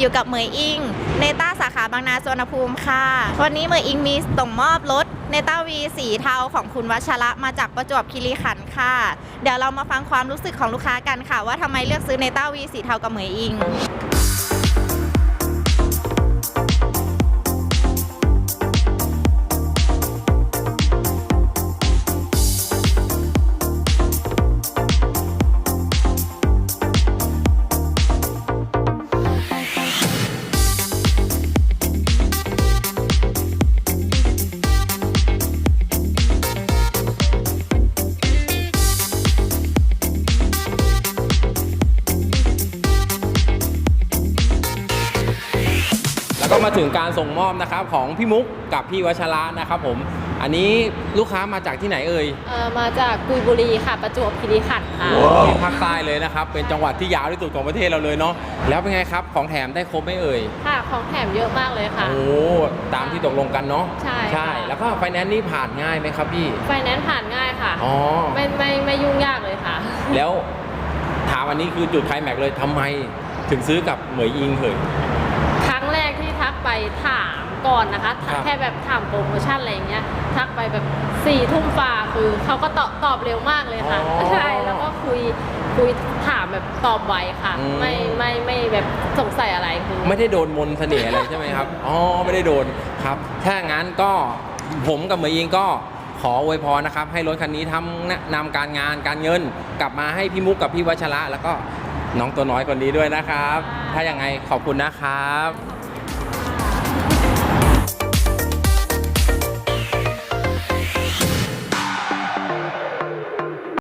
อยู่กับเหมยอิงเนต้าสาขาบางนาสวนภูมิค่ะ วันนี้เหมยอิงมีส่งมอบรถเนต้าวีสีเทาของคุณวัชระมาจากประจวบคีรีขันธ์ค่ะ เดี๋ยวเรามาฟังความรู้สึกของลูกค้ากันค่ะ ว่าทำไมเลือกซื้อเนต้าวีสีเทากับเหมยอิง ก็มาถึงการส่งมอบนะครับของพี่มุกกับพี่วัชระนะครับผม อันนี้ลูกค้ามาจากที่ไหนเอ่ยเอ่อมาจากกุยบุรีค่ะ ประจวบคีรีขันธ์ค่ะ ที่ภาคใต้เลยนะครับ เป็นจังหวัดที่ยาวที่สุดของประเทศเราเลยเนาะ แล้วเป็นไงครับ ของแถมได้ครบไหมเอ่ย ค่ะ ของแถมเยอะมากเลยค่ะ โอ้ ตามที่ตกลงกันเนาะ ใช่ใช่ค่ะแล้วก็ไฟแนนซ์นี่ผ่านง่ายไหมครับพี่ ไฟแนนซ์ผ่านง่ายค่ะ อ๋อ ไม่ไม่ไม่ยุ่งยากเลยค่ะ แล้วถามอันนี้คือจุดไคลแม็กซ์เลยทำไม ถึงซื้อกับเหมยอิงเหย ครั้งแรกที่ทักไป ถามก่อนนะคะครับ แค่แบบถามโปรโมชั่นอะไรอย่างเงี้ย ทักไปแบบสี่ทุ่มฝ่าคือเขาก็ตอบตอบเร็วมากเลยค่ะอ๋อใช่แล้วก็คุยคุยถามแบบตอบไวค่ะ อืม ไม่ไม่ไม่แบบสงสัยอะไรคือ ไม่ได้โดนมนต์เสน่ห์อะไรใช่ไหมครับ อ๋อ ไม่ได้โดนครับ ถ้างั้นก็ผมกับเหมยอิงก็ขออวยพรนะครับ ให้รถคันนี้ทำนำการงานการเงิน กลับมาให้พี่มุกกับพี่วัชระแล้วก็น้องตัวน้อยคนนี้ด้วยนะครับ ถ้ายังไงขอบคุณนะครับ